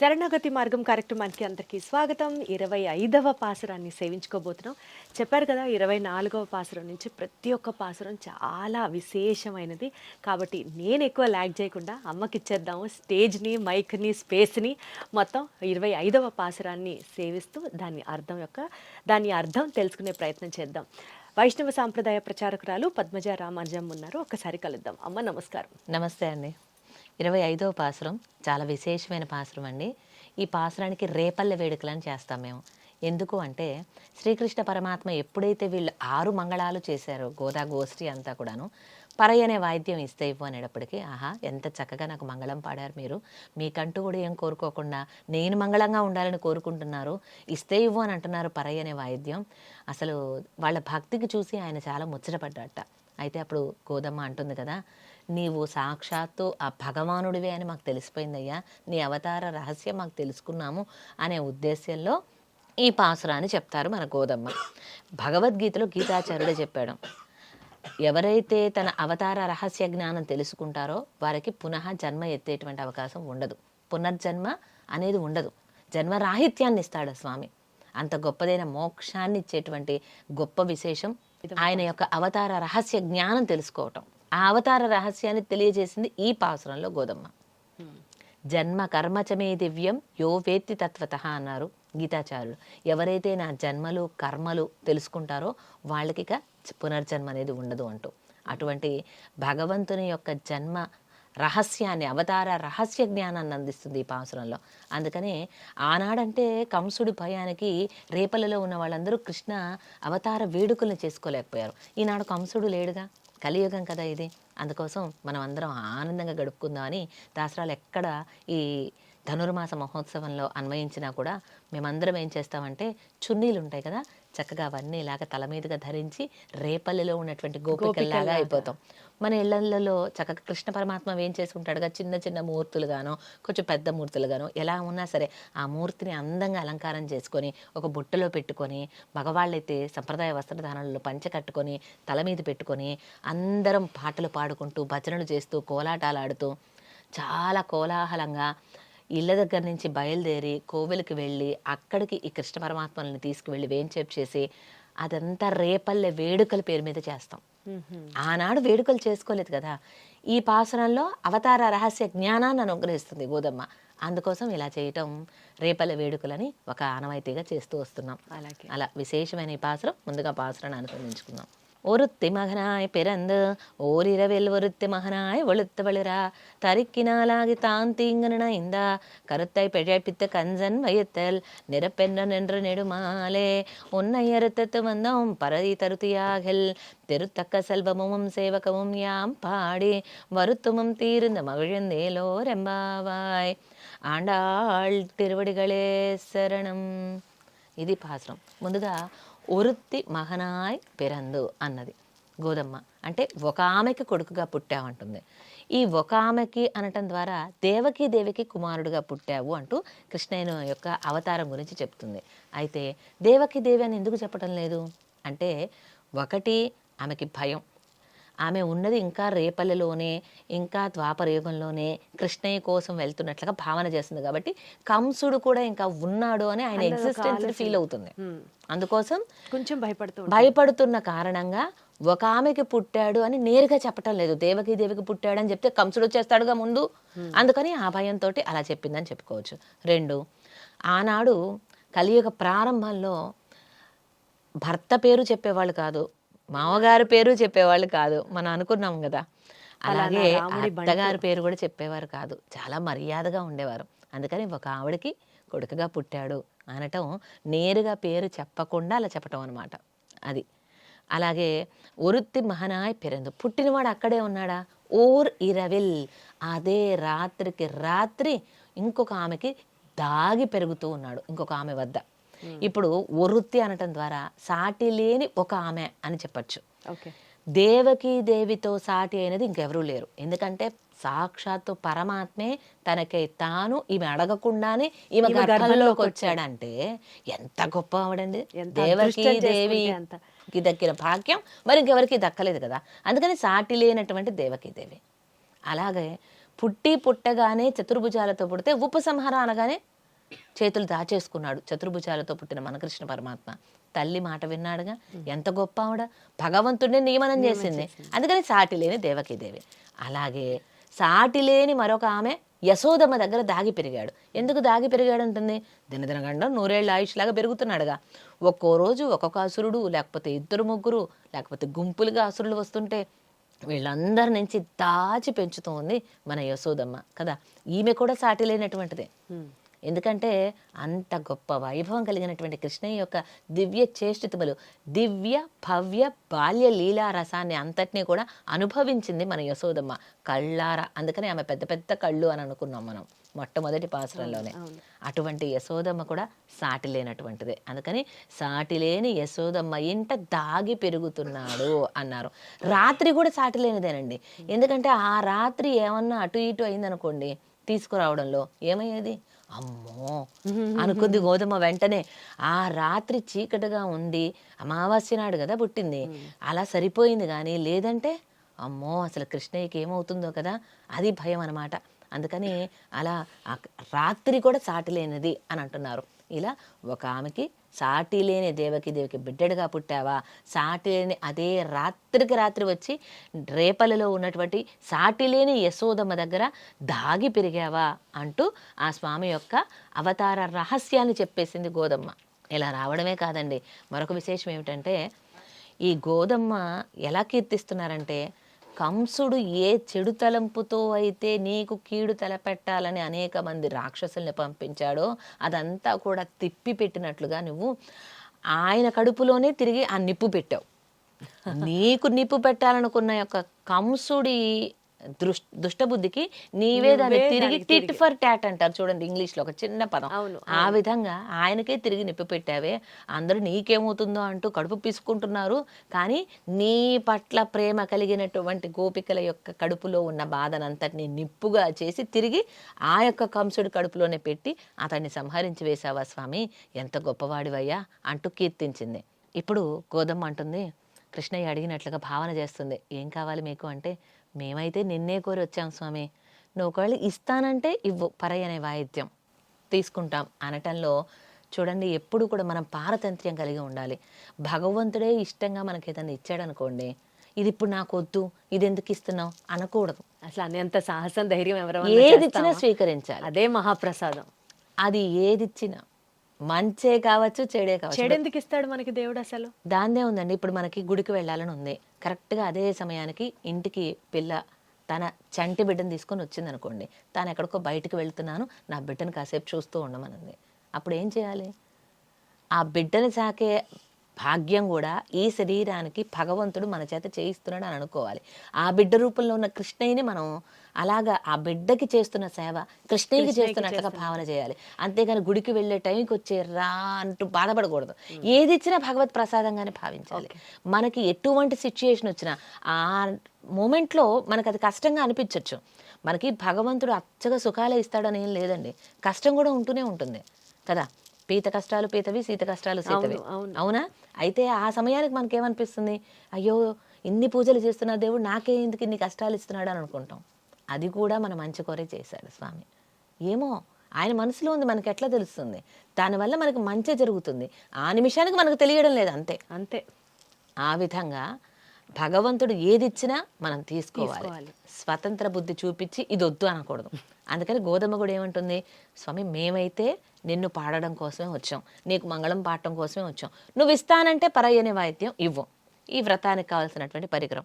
శరణాగతి మార్గం కార్యక్రమానికి అందరికీ స్వాగతం. ఇరవై ఐదవ పాసురాన్ని సేవించుకోబోతున్నాం. చెప్పారు కదా ఇరవై నాలుగవ పాసురం నుంచి ప్రతి ఒక్క పాసురం చాలా విశేషమైనది. కాబట్టి నేను ఎక్కువ ల్యాగ్ చేయకుండా అమ్మకి ఇచ్చేద్దాము స్టేజ్ని మైక్ని స్పేస్ని మొత్తం ఇరవై ఐదవ పాసురాన్ని సేవిస్తూ దాని అర్థం యొక్క దాని అర్థం తెలుసుకునే ప్రయత్నం చేద్దాం. వైష్ణవ సాంప్రదాయ ప్రచారకురాలు పద్మజ రామానుజం ఉన్నారు. ఒక్కసారి కలుద్దాం. అమ్మ నమస్కారం. నమస్తే అండి. ఇరవై ఐదవ పాసురం. చాలా విశేషమైన పాసురం అండి ఈ పాసురానికి రేపల్లె వేడుకలను చేస్తాం మేము. ఎందుకు అంటే శ్రీకృష్ణ పరమాత్మ ఎప్పుడైతే వీళ్ళు ఆరు మంగళాలు చేశారో గోదా గోష్ఠి అంతా కూడాను పరై అనే వాయిద్యం ఇస్తే ఇవ్వు అనేటప్పటికీ ఆహా ఎంత చక్కగా నాకు మంగళం పాడారు మీరు. మీకంటూ కూడా ఏం కోరుకోకుండా నేను మంగళంగా ఉండాలని కోరుకుంటున్నారు ఇస్తే ఇవ్వు అని అంటున్నారు పరై అనే వాయిద్యం. అసలు వాళ్ళ భక్తికి చూసి ఆయన చాలా ముచ్చటపడ్డట అయితే అప్పుడు గోదమ్మ అంటుంది కదా నీవు సాక్షాత్తు ఆ భగవానుడివే అని మాకు తెలిసిపోయిందయ్యా. నీ అవతార రహస్యం మాకు తెలుసుకున్నాము అనే ఉద్దేశ్యంలో ఈ పాసురాన్ని చెప్తారు మన గోదమ్మ. భగవద్గీతలో గీతాచార్యుడే చెప్పాడు ఎవరైతే తన అవతార రహస్య జ్ఞానం తెలుసుకుంటారో వారికి పునః జన్మ ఎత్తేటువంటి అవకాశం ఉండదు. పునర్జన్మ అనేది ఉండదు. జన్మరాహిత్యాన్ని ఇస్తాడు స్వామి. అంత గొప్పదైన మోక్షాన్ని ఇచ్చేటువంటి గొప్ప విశేషం ఆయన యొక్క అవతార రహస్య జ్ఞానం తెలుసుకోవటం. ఆ అవతార రహస్యాన్ని తెలియజేసింది ఈ పాసురంలో గోదమ్మ. జన్మ కర్మచమే దివ్యం యో వేత్తి తత్వత అన్నారు గీతాచార్యులు. ఎవరైతే నా జన్మలు కర్మలు తెలుసుకుంటారో వాళ్ళకి ఇక పునర్జన్మ అనేది ఉండదు అంటూ. అటువంటి భగవంతుని యొక్క జన్మ రహస్యాన్ని అవతార రహస్య జ్ఞానాన్ని అందిస్తుంది ఈ పాసురంలో. అందుకనే ఆనాడంటే కంసుడి భయానికి రేపలలో ఉన్న వాళ్ళందరూ కృష్ణ అవతార వేడుకలను చేసుకోలేకపోయారు. ఈనాడు కంసుడు లేడుగా? కలియుగం కదా ఇది. అందుకోసం మనం అందరం ఆనందంగా గడుపుకుందామని దాసరాలు ఎక్కడ ఈ ధనుర్మాస మహోత్సవంలో అన్వయించినా కూడా మేమందరం ఏం చేస్తామంటే చున్నీలు ఉంటాయి కదా చక్కగా అవన్నీ ఇలాగ తల మీదుగా ధరించి రేపల్లిలో ఉన్నటువంటి గోపికల్లాగా అయిపోతాం. మన ఇళ్ళలో చక్కగా కృష్ణ పరమాత్మ ఏం చేసుకుంటాడుగా చిన్న చిన్న మూర్తులుగానో కొంచెం పెద్ద మూర్తులుగానో ఎలా ఉన్నా సరే ఆ మూర్తిని అందంగా అలంకారం చేసుకొని ఒక బుట్టలో పెట్టుకొని మగవాళ్ళైతే సంప్రదాయ వస్త్రధారణలో పంచె కట్టుకొని తల మీద పెట్టుకొని అందరం పాటలు పాడుకుంటూ భజనలు చేస్తూ కోలాటాలు ఆడుతూ చాలా కోలాహలంగా ఇళ్ళ దగ్గర నుంచి బయలుదేరి కోవెలకి వెళ్ళి అక్కడికి ఈ కృష్ణ పరమాత్మల్ని తీసుకువెళ్ళి వేంచేపు చేసి అదంతా రేపల్లె వేడుకల పేరు మీద చేస్తాం. ఆనాడు వేడుకలు చేసుకోలేదు కదా. ఈ పాసనంలో అవతార రహస్య జ్ఞానాన్ని అనుగ్రహిస్తుంది గోదమ్మ అందుకోసం ఇలా చేయటం రేపల్లె వేడుకలని ఒక ఆనవాయితీగా చేస్తూ వస్తున్నాం. అలా విశేషమైన ఈ పాసురం ముందుగా పాసురాన్ని అనుసరించుకుందాం. ஒருத்தி மகனாய் பிறந்து ஓரிரவில் ஒருத்தி மகனாய் ஒழுத்து வளிரா தரிக்கினாலாகி தான் தீங்கு நினைந்தா கருத்தை பிழைப்பித்த கஞ்சன் வயத்தல் நிறப்பென்ற நின்று நெடுமாலே உன்னை அறுத்தத்து வந்தோம் பரதி தருத்தியாகில் திருத்தக்க செல்வமும் சேவகமும் யாம் பாடி வருத்தமும் தீர்ந்த மகிழ்ந்தேலோ ரெம்பாவாய் ఆండాళ్ తిరువడిగళే శరణం ఇది పాసురం ముందుగా ఒరుత్తి మహనాయ్ పెరందు అన్నది గోదమ్మ. అంటే ఒక ఆమెకి కొడుకుగా పుట్టావంటుంది. ఈ ఒక ఆమెకి అనటం ద్వారా దేవకి దేవికి కుమారుడుగా పుట్టావు అంటూ కృష్ణయ్య యొక్క అవతారం గురించి చెప్తుంది. అయితే దేవకి దేవి అని ఎందుకు చెప్పడం లేదు? అంటే ఒకటి ఆమెకి భయం. ఆమె ఉన్నది ఇంకా రేపల్లెలోనే ఇంకా ద్వాపరయుగంలోనే కృష్ణయ్య కోసం వెళ్తున్నట్లుగా భావన చేస్తుంది కాబట్టి కంసుడు కూడా ఇంకా ఉన్నాడు అని ఆయన ఎగ్జిస్టెన్స్ ఫీల్ అవుతుంది. అందుకోసం కొంచెం భయపడుతూ ఉంటారు. భయపడుతున్న కారణంగా ఒక ఆమెకి పుట్టాడు అని నేరుగా చెప్పటం లేదు. దేవకి దేవికి పుట్టాడు అని చెప్తే కంసుడు వచ్చేస్తాడుగా ముందు. అందుకని ఆ భయంతో అలా చెప్పిందని చెప్పుకోవచ్చు. రెండు ఆనాడు కలియుగ ప్రారంభంలో భర్త పేరు చెప్పేవాళ్ళు కాదు. మామగారి పేరు చెప్పేవాళ్ళు కాదు. మనం అనుకున్నాం కదా. అలాగే అత్తగారి పేరు కూడా చెప్పేవారు కాదు. చాలా మర్యాదగా ఉండేవారు. అందుకని ఒక ఆవిడకి కొడుకుగా పుట్టాడు అనటం నేరుగా పేరు చెప్పకుండా అలా చెప్పటం అనమాట అది. అలాగే ఒరుత్తి మహనాయ్ పెరందు. పుట్టినవాడు అక్కడే ఉన్నాడా? ఓర్ ఇరవిల్. అదే రాత్రికి రాత్రి ఇంకొక ఆమెకి దాగి పెరుగుతూ ఉన్నాడు. ఇంకొక ఆమె వద్ద. ఇప్పుడు ఒరుత్తి అనటం ద్వారా సాటి లేని ఒక ఆమె అని చెప్పచ్చు. దేవకీ దేవితో సాటి అయినది ఇంకెవరూ లేరు. ఎందుకంటే సాక్షాత్తు పరమాత్మే తనకై తాను ఈమె అడగకుండానే ఈమె గర్భంలోకి వచ్చాడంటే ఎంత గొప్ప ఆవిడండి. దేవకీ దేవి. కి దక్కిన భాగ్యం మరి ఇంకెవరికి దక్కలేదు కదా. అందుకని సాటి లేనటువంటి దేవకీ దేవి. అలాగే పుట్టి పుట్టగానే చతుర్భుజాలతో పుడితే ఉపసంహార అనగానే చేతులు దాచేసుకున్నాడు. చతుర్భుజాలతో పుట్టిన మన కృష్ణ పరమాత్మ. తల్లి మాట విన్నాడుగా? ఎంత గొప్ప ఆవిడ. భగవంతుడిని నియమనం చేసింది. అందుకని సాటి లేని దేవకీ దేవి. అలాగే సాటి లేని మరొక ఆమె యశోదమ్మ దగ్గర దాగి పెరిగాడు. ఎందుకు దాగి పెరిగాడు అంటుంది? దినదినగండం నూరేళ్ళ ఆయుష్ లాగా పెరుగుతున్నాడుగా. ఒక్కో రోజు ఒక్కొక్క అసురుడు లేకపోతే ఇద్దరు ముగ్గురు లేకపోతే గుంపులుగా అసురులు వస్తుంటే వీళ్ళందరి నుంచి దాచి పెంచుతూ ఉంది మన యశోదమ్మ. కదా? ఈమె కూడా సాటి లేనటువంటిదే. ఎందుకంటే అంత గొప్ప వైభవం కలిగినటువంటి కృష్ణయ్య యొక్క దివ్య చేష్టితములు దివ్య భవ్య బాల్య లీలా రసాన్ని అంతటినీ కూడా అనుభవించింది మన యశోదమ్మ కళ్ళార. అందుకని ఆమె పెద్ద పెద్ద కళ్ళు అని అనుకున్నాం మనం మొట్టమొదటి పాసరంలోనే. అటువంటి యశోదమ్మ కూడా సాటి లేనటువంటిదే. అందుకని సాటి లేని యశోదమ్మ ఇంట దాగి పెరుగుతున్నాడు అన్నారు. రాత్రి కూడా సాటి లేనిదేనండి. ఎందుకంటే ఆ రాత్రి ఏమన్నా అటు ఇటు అయిందనుకోండి తీసుకురావడంలో ఏమయ్యేది? అమ్మో. అనుకుంది గోధుమ వెంటనే. ఆ రాత్రి చీకటిగా ఉంది. అమావాస్య నాడు కదా పుట్టింది. అలా సరిపోయింది కానీ లేదంటే అమ్మో అసలు కృష్ణయ్యకి ఏమవుతుందో కదా. అది భయం అన్నమాట. అందుకని అలా రాత్రి కూడా సాటి లేనిది అని అంటున్నారు. ఇలా ఒక ఆమెకి సాటి లేని దేవకి దేవికి బిడ్డడుగా పుట్టావా? సాటి లేని అదే రాత్రికి రాత్రి వచ్చి రేపలలో ఉన్నటువంటి సాటి లేని యశోదమ్మ దగ్గర దాగి పెరిగావా అంటూ ఆ స్వామి యొక్క అవతార రహస్యాన్ని చెప్పేసింది గోదమ్మ. ఇలా రావడమే కాదండి. మరొక విశేషం ఏమిటంటే ఈ గోదమ్మ ఎలా కీర్తిస్తున్నారంటే కంసుడు ఏ చెడు తలంపుతో అయితే నీకు కీడు తలపెట్టాలని అనేక మంది రాక్షసుల్ని పంపించాడో అదంతా కూడా తిప్పి పెట్టినట్లుగా నువ్వు ఆయన కడుపులోనే తిరిగి ఆ నిప్పు పెట్టావు. నీకు నిప్పు పెట్టాలనుకున్న యొక్క కంసుడి దృష్ దుష్టబుద్ధికి నీవే దాన్ని తిరిగి టిట్ ఫర్ టాట్ అంటారు చూడండి ఇంగ్లీష్లో ఒక చిన్న పదం. ఆ విధంగా ఆయనకే తిరిగి నిప్పు పెట్టావే. అందరూ నీకేమవుతుందో అంటూ కడుపు పీసుకుంటున్నారు. కానీ నీ పట్ల ప్రేమ కలిగినటువంటి గోపికల యొక్క కడుపులో ఉన్న బాధనంతటిని నిప్పుగా చేసి తిరిగి ఆ యొక్క కంసుడి కడుపులోనే పెట్టి అతన్ని సంహరించి వేశావా స్వామి? ఎంత గొప్పవాడివయ్యా అంటూ కీర్తించింది. ఇప్పుడు గోదమ్మ అంటుంది కృష్ణయ్య అడిగినట్లుగా భావన చేస్తుంది. ఏం కావాలి మీకు అంటే మేమైతే నిన్నే కోరి వచ్చాం స్వామి. నువ్వు ఒకవేళ ఇస్తానంటే ఇవ్వు పరై అనే వాయిద్యం. తీసుకుంటాం అనటంలో చూడండి ఎప్పుడు కూడా మనం పారతంత్ర్యం కలిగి ఉండాలి. భగవంతుడే ఇష్టంగా మనకి ఏదైనా ఇచ్చాడనుకోండి ఇది ఇప్పుడు నాకు వద్దు ఇది ఎందుకు ఇస్తున్నావు? అనకూడదు. అసలు అనేంత సాహసం ధైర్యం ఎవరు ఏది ఇచ్చినా స్వీకరించాలి. అదే మహాప్రసాదం. అది ఏది ఇచ్చినా మంచే కావచ్చు చెడే కావచ్చు. చెడు ఎందుకు ఇస్తాడు మనకి దేవుడు అసలు? దాందే ఉందండి. ఇప్పుడు మనకి గుడికి వెళ్ళాలని ఉంది. కరెక్ట్గా అదే సమయానికి ఇంటికి పిల్ల తన చంటి బిడ్డను తీసుకొని వచ్చింది అనుకోండి తాను ఎక్కడికో బయటికి వెళ్తున్నాను నా బిడ్డను కాసేపు చూస్తూ ఉండమనుంది. అప్పుడు ఏం చేయాలి? ఆ బిడ్డని సాకే భాగ్యం కూడా ఈ శరీరానికి భగవంతుడు మన చేత చేయిస్తున్నాడు అని అనుకోవాలి. ఆ బిడ్డ రూపంలో ఉన్న కృష్ణయ్యని మనం అలాగా ఆ బిడ్డకి చేస్తున్న సేవ కృష్ణయ్యకి చేస్తున్నట్లుగా భావన చేయాలి. అంతేగాని గుడికి వెళ్ళే టైంకి వచ్చే రా అంటూ బాధపడకూడదు. ఏది ఇచ్చినా భగవత్ ప్రసాదంగానే భావించాలి. మనకి ఎటువంటి సిచ్యుయేషన్ వచ్చినా ఆ మూమెంట్లో మనకు అది కష్టంగా అనిపించవచ్చు మనకి భగవంతుడు అచ్చగా సుఖాలే ఇస్తాడని ఏం లేదండి. కష్టం కూడా ఉంటూనే ఉంటుంది. కదా? పీత కష్టాలు పీతవి సీత కష్టాలు సీతవి. అవును. అయితే ఆ సమయానికి మనకేమనిపిస్తుంది? అయ్యో ఇన్ని పూజలు చేస్తున్న దేవుడు నాకే ఎందుకు ఇన్ని కష్టాలు ఇస్తున్నాడు అని అనుకుంటాం. అది కూడా మన మంచి కోరే చేశాడు స్వామి. ఏమో ఆయన మనసులో ఉంది మనకి ఎట్లా తెలుస్తుంది? దానివల్ల మనకి మంచి జరుగుతుంది. ఆ నిమిషానికి మనకు తెలియడం లేదు అంతే. అంతే. ఆ విధంగా భగవంతుడు ఏది ఇచ్చినా మనం తీసుకోవాలి. తీసుకోవాలి. స్వతంత్ర బుద్ధి చూపించి ఇది వద్దు అనకూడదు. అందుకని గోధుమ కూడా ఏమంటుంది? స్వామి మేమైతే నిన్ను పాడడం కోసమే వచ్చాం. నీకు మంగళం పాడటం కోసమే వచ్చాం. నువ్వు ఇస్తానంటే పరయ్యని వాయిద్యం ఇవ్వు. ఈ వ్రతానికి కావాల్సినటువంటి పరికరం.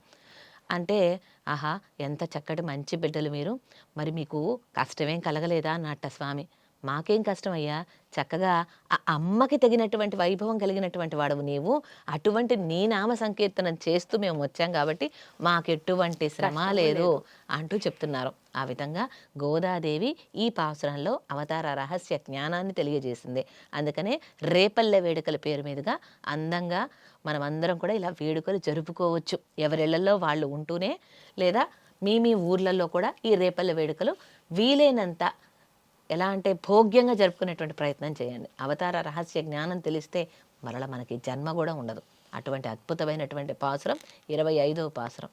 అంటే ఆహా ఎంత చక్కటి మంచి బిడ్డలు మీరు. మరి మీకు కష్టమేం కలగలేదా అన్నట్ట స్వామి మాకేం కష్టం అయ్యా చక్కగా ఆ అమ్మకి తగినటువంటి వైభవం కలిగినటువంటి వాడవు నీవు. అటువంటి నీ నామ సంకీర్తనం చేస్తూ మేము వచ్చాం కాబట్టి మాకెటువంటి శ్రమ లేదు అంటూ చెప్తున్నారు. ఆ విధంగా గోదాదేవి ఈ పాసురంలో అవతార రహస్య జ్ఞానాన్ని తెలియజేసింది. అందుకనే రేపల్లె వేడుకల పేరు మీదుగా అందంగా మనమందరం కూడా ఇలా వేడుకలు జరుపుకోవచ్చు. ఎవరిళ్ళలో వాళ్ళు ఉంటూనే లేదా మీ మీ ఊర్లలో కూడా ఈ రేపల్లె వేడుకలు వీలైనంత ఎలా అంటే భోగ్యంగా జరుపుకునేటువంటి ప్రయత్నం చేయండి. అవతార రహస్య జ్ఞానం తెలిస్తే మరల మనకి జన్మ కూడా ఉండదు. అటువంటి అద్భుతమైనటువంటి పాసురం ఇరవై ఐదవ పాసురం.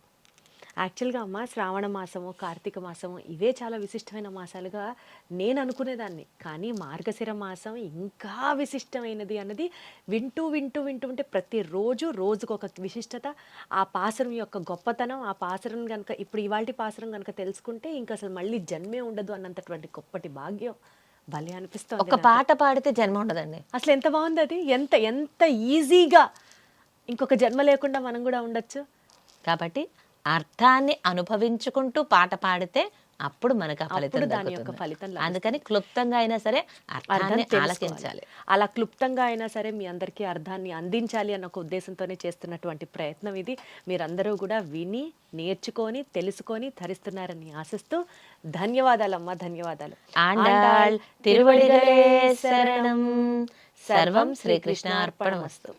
యాక్చువల్గా అమ్మ శ్రావణ మాసము కార్తీక మాసము ఇవే చాలా విశిష్టమైన మాసాలుగా నేను అనుకునేదాన్ని. కానీ మార్గశిర మాసం ఇంకా విశిష్టమైనది అన్నది వింటూ వింటూ వింటూ ఉంటే ప్రతిరోజు రోజుకు ఒక విశిష్టత. ఆ పాసరం యొక్క గొప్పతనం ఆ పాసరం కనుక ఇప్పుడు ఇవాళ పాసరం కనుక తెలుసుకుంటే ఇంకా అసలు మళ్ళీ జన్మే ఉండదు అన్నంతటువంటి గొప్పటి భాగ్యం. భలే అనిపిస్తుంది ఒక పాట పాడితే జన్మ ఉండదండి. అసలు ఎంత బాగుంది అది ఎంత ఎంత ఈజీగా ఇంకొక జన్మ లేకుండా మనం కూడా ఉండొచ్చు. కాబట్టి అర్థాన్ని అనుభవించుకుంటూ పాట పాడితే అప్పుడు మనకు ఆ ఫలితం దాని యొక్క. ఫలితం అందుకని క్లుప్తంగా అయినా సరే అర్థం అర్థాన్ని. ఆలకించాలి. అలా క్లుప్తంగా అయినా సరే మీ అందరికీ అర్థాన్ని అందించాలి అన్న ఒక ఉద్దేశంతోనే చేస్తున్నటువంటి ప్రయత్నం ఇది. మీరందరూ కూడా విని నేర్చుకొని తెలుసుకొని ధరిస్తున్నారని ఆశిస్తూ ధన్యవాదాలమ్మా ధన్యవాదాలు. ఆండాళ్ తిరువడిగలే శరణం. సర్వం శ్రీకృష్ణ అర్పణమస్తు